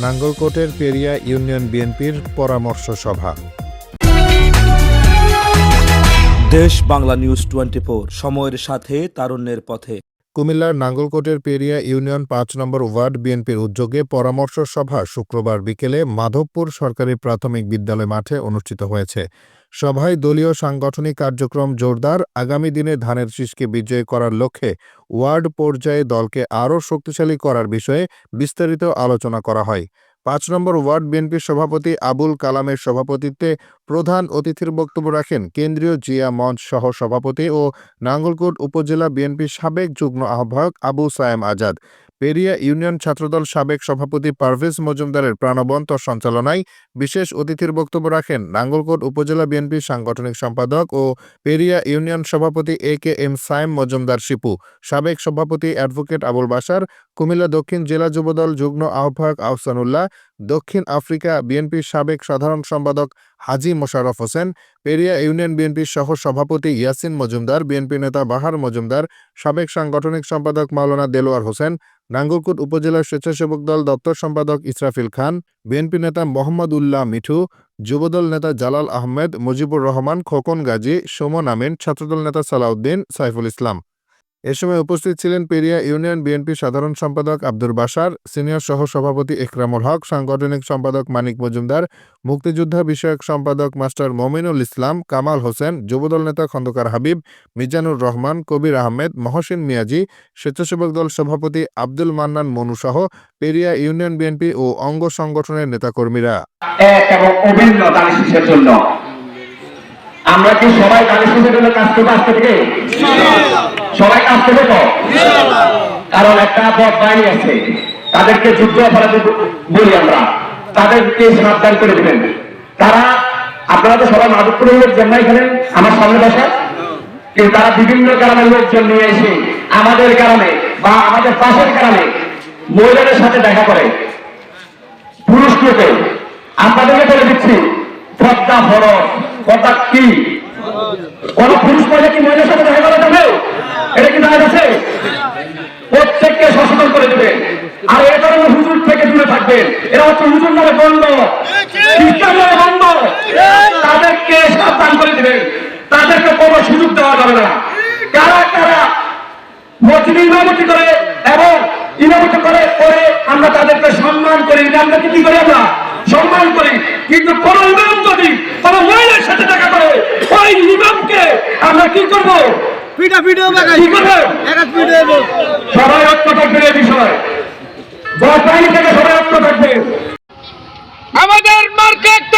নাঙ্গলকোটের Periya union বিএনপির পরামর্শ সভা। দেশ বাংলা নিউজ টোয়েন্টি সময়ের সাথে তারুণ্যের পথে। কুমিল্লার নাঙ্গলকোটের পেরিয়া ইউনিয়ন পাঁচ নম্বর ওয়ার্ড বিএনপির উদ্যোগে পরামর্শ সভা শুক্রবার বিকেলে মাধবপুর সরকারি প্রাথমিক বিদ্যালয় মাঠে অনুষ্ঠিত হয়েছে। সভায় দলীয় সাংগঠনিক কার্যক্রম জোরদার, আগামী দিনে ধানের শীষকে বিজয় করার লক্ষ্যে ওয়ার্ড পর্যায়ে দলকে আরও শক্তিশালী করার বিষয়ে বিস্তারিত আলোচনা করা হয়। পাঁচ নম্বর ওয়ার্ড বিএনপির সভাপতি আবুল কালামের সভাপতিত্বে প্রধান অতিথির বক্তব্য রাখেন কেন্দ্রীয় জিয়া মঞ্চ সহ সভাপতি ও নাঙ্গলকোট উপজেলা বিএনপির সাবেক যুগ্ম আহ্বায়ক আবু সায়েম আজাদ। পেরিয়া ইউনিয়ন ছাত্রদল সাবেক সভাপতি পারভেজ মজুমদারের প্রাণবন্ত সঞ্চালনায় বিশেষ অতিথির বক্তব্য রাখেন নাঙ্গলকোট উপজেলা বিএনপির সাংগঠনিক সম্পাদক ও পেরিয়া ইউনিয়ন সভাপতি A K M Sayem Majumdar Shipu, সাবেক সভাপতি অ্যাডভোকেট আবুল বাসার কুমিল্লা দক্ষিণ জেলা যুবদল যুগ্ম আহ্বায়ক আহসানুল্লাহ দক্ষিণ আফ্রিকা বিএনপির সাবেক সাধারণ সম্পাদক হাজি মোশাররফ হোসেন, পেরিয়া ইউনিয়ন বিএনপির সহ সভাপতি ইয়াসিন মজুমদার, বিএনপি নেতা বাহার মজুমদার, সাবেক সাংগঠনিক সম্পাদক মাওলানা দেলোয়ার হোসেন, নাঙ্গলকোট উপজেলার স্বেচ্ছাসেবক দল দপ্তর সম্পাদক ইসরাফিল খান, বিএনপি নেতা মোহাম্মদ উল্লাহ মিঠু, যুবদল নেতা জালাল আহমেদ, মুজিবুর রহমান, খোকন গাজী, সুমন আমিন, ছাত্রদল নেতা সালাউদ্দিন, সাইফুল ইসলাম। এ সময় উপস্থিত ছিলেন পেরিয়া ইউনিয়ন বিএনপি সাধারণ সম্পাদক আব্দুর বাসার সিনিয়র সহ সভাপতি ইকরামুল হক, সাংগঠনিক সম্পাদক মানিক মজুমদার, মুক্তিযোদ্ধা বিষয়ক সম্পাদক মাস্টার মমিনুল ইসলাম, কামাল হোসেন, যুবদল নেতা খন্দকার হাবিব, মিজানুর রহমান, কবির আহমেদ, মহসিন মিয়াজি, স্বেচ্ছাসেবক দল সভাপতি আব্দুল মান্নান মনু সহ পেরিয়া ইউনিয়ন বিএনপি ও অঙ্গ সংগঠনের নেতাকর্মীরা। আমরা কি সবাই কাজ সবাই করবে তো কারণ একটা পথ বাহিনী আছে তাদেরকে যুদ্ধ অপরাধী বলি আমরা। তাদেরকে সাবধান করে দিবেন। তারা আপনারা তো সবাই মাধবপুরের লোকজন না এখানে? আমার সামনে বসা কিন্তু তারা বিভিন্ন কারণে লোকজন নিয়ে এসে আমাদের কারণে বা আমাদের পাশের কারণে মহিলাদের সাথে দেখা করে। পুরুষকে আপনাদেরকে বলে দিচ্ছি পদ্মা ফরজ পদ্মা কি? কোন পুরুষ মহিলা কি মহিলার সাথে দেখা করা যাবে এটা কি দেখা যাচ্ছে প্রত্যেককে সচেতন করে দেবে। আর এ ধরনের হুজুর থেকে দূরে থাকবেন। এরা হচ্ছে হুজুর নামে বন্ধ। খ্রিস্টান নামে বন্ধ। তাদেরকে সাবধান করে দেবেন। তাদেরকে কোনো সুযোগ দেওয়া যাবে না। কারা কারা মসজিদে ইমামতি করে এবং ইমামতি করে করে আমরা তাদেরকে সম্মান করি। ইমামদেরকে কি করি আমরা? সম্মান করি। কিন্তু কোন ইমাম যদি কোন মহিলার সাথে দেখা করে ওই ইমামকে আমরা কি করব? পিঠা পিঠা কি করব এক এক পিঠা দেবো সবাই ঐক্য থাকবে এই বিষয় দশ বাহিনী থেকে সবাই ঐক্য থাকবে আমাদের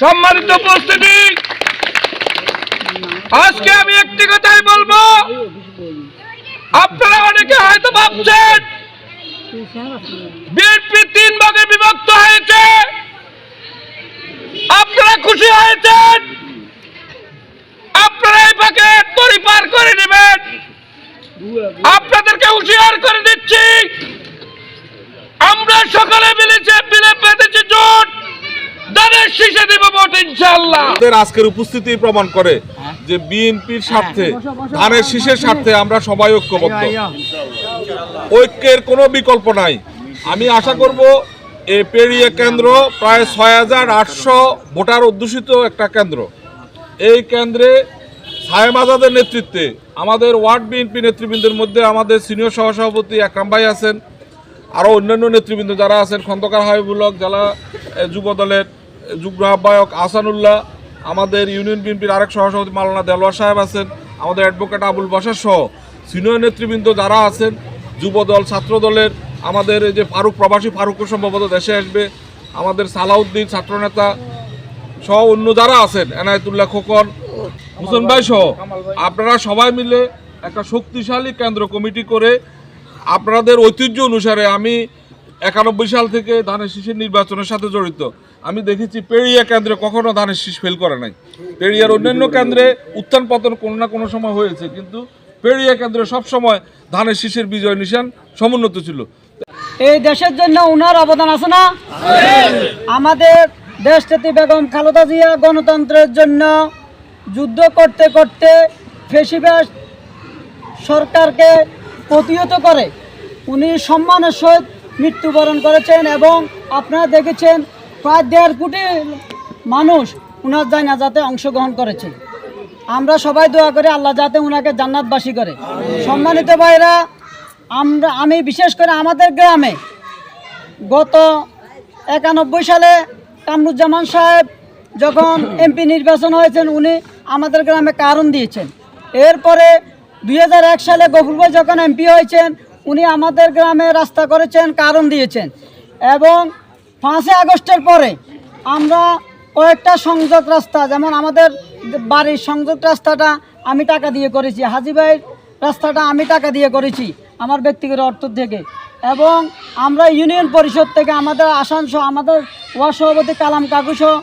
সম্মানিত উপস্থিতি। আজকে আমি একটি কথাই বলব। আপনারা অনেকে হয়তো ভাবছেন, বিএনপি তিন ভাগে বিভক্ত হয়েছে। আপনারা খুশি হয়েছেন? আপনারা এই ভাগে পরিপার করে নেবেন। আপনাদেরকে হুঁশিয়ার করে দিচ্ছি। আমরা সকালে মিলেছে মিলে পেতেছি জোট দানের শীষে আমাদের আজকের উপস্থিতি প্রমাণ করে যে বিএনপির স্বার্থে ধানের শীষের স্বার্থে আমরা সবাই ঐক্যবদ্ধ। ঐক্যের কোনো বিকল্প নাই। আমি আশা করব এই পেরিয়ে কেন্দ্র প্রায় ছয় হাজার আটশো ভোটার অধ্যুষিত একটা কেন্দ্র। এই কেন্দ্রে সায়েম আজাদের নেতৃত্বে আমাদের ওয়ার্ড বিএনপি নেতৃবৃন্দের মধ্যে আমাদের সিনিয়র সহসভাপতি একরাম ভাই আছেন। আরও অন্যান্য নেতৃবৃন্দ যারা আছেন খন্দকার হাবিবুলক যারা এ, যুব দলের এ, যুগ্ম আহ্বায়ক আসানুল্লাহ আমাদের ইউনিয়ন বিএনপির আরেক সহসভাপতি মালানা দেলোয়ার সাহেব আছেন, আমাদের অ্যাডভোকেট আবুল বাসার সহ সিনিয়র নেতৃবৃন্দ যারা আছেন যুব দল ছাত্র দলের আমাদের যে ফারুক, প্রবাসী ফারুকও সম্ভবত দেশে আসবে, আমাদের সালাউদ্দিন ছাত্রনেতা সহ অন্য যারা আছেন, এনায়েতুল্লাহ খোকন, হোসেন ভাই সহ, আপনারা সবাই মিলে একটা শক্তিশালী কেন্দ্র কমিটি করে আপনাদের ঐতিহ্য অনুসারে আমি একানব্বই সাল থেকে ধানের শীষের নির্বাচনের সাথে জড়িত। আমি দেখেছি পেড়িয়া কেন্দ্রে কখনো ধানের শীষ ফেল করে নাই। পেড়িয়ার অন্যান্য কেন্দ্রে উত্থান পতন কোনো না কোনো সময় হয়েছে, কিন্তু পেড়িয়া কেন্দ্রে সবসময় ধানের শীষের বিজয় নিশান সমুন্নত ছিল। এই দেশের জন্য উনার অবদান আছে না? আমাদের দেশটাতে বেগম খালেদা জিয়া গণতন্ত্রের জন্য যুদ্ধ করতে করতে ফেসিবাস সরকারকে প্রতিহত করে। উনি সম্মানের সহিত মৃত্যুবরণ করেছেন এবং আপনারা দেখেছেন প্রায় দেড় কোটি মানুষ উনার জানাজাতে অংশগ্রহণ করেছে। আমরা সবাই দোয়া করি আল্লাহ যাতে উনাকে জান্নাতবাসী করে। সম্মানিত ভাইরা আমরা আমি বিশেষ করে আমাদের গ্রামে গত একানব্বই সালে কামরুজ্জামান সাহেব যখন এমপি নির্বাচন হয়েছেন, উনি আমাদের গ্রামে কারণ দিয়েছেন। এরপরে দু হাজার এক সালে গফুরভাই যখন এমপি হয়েছেন, উনি আমাদের গ্রামে রাস্তা করেছেন, কারণ দিয়েছেন। এবং পাঁচই আগস্টের পরে আমরা কয়েকটা সংযোগ রাস্তা, যেমন আমাদের বাড়ির সংযোগ রাস্তাটা আমি টাকা দিয়ে করেছি, হাজি ভাইয়ের রাস্তাটা আমি টাকা দিয়ে করেছি আমার ব্যক্তিগত অর্থ থেকে। এবং আমরা ইউনিয়ন পরিষদ থেকে আমাদের আসানসহ আমাদের ওয়ার্ড সভাপতি কালাম কাকুসহ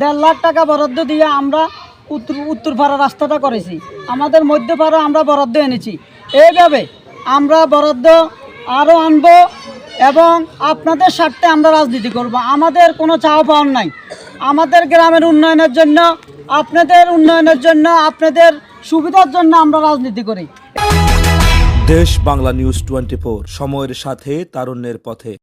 দেড় লাখ টাকা বরাদ্দ দিয়ে আমরা উত্তর উত্তর উত্তরপাড়া রাস্তাটা করেছি। আমাদের মধ্য মধ্যপাড়া আমরা বরাদ্দ এনেছি। এইভাবে আমরা বরাদ্দ আরও আনব এবং আপনাদের স্বার্থে আমরা রাজনীতি করব। আমাদের কোনো চাওয়া পাওয়ার নাই। আমাদের গ্রামের উন্নয়নের জন্য, আপনাদের উন্নয়নের জন্য, আপনাদের সুবিধার জন্য আমরা রাজনীতি করি। দেশ বাংলা নিউজ টোয়েন্টি সময়ের সাথে, তারুণ্যের পথে।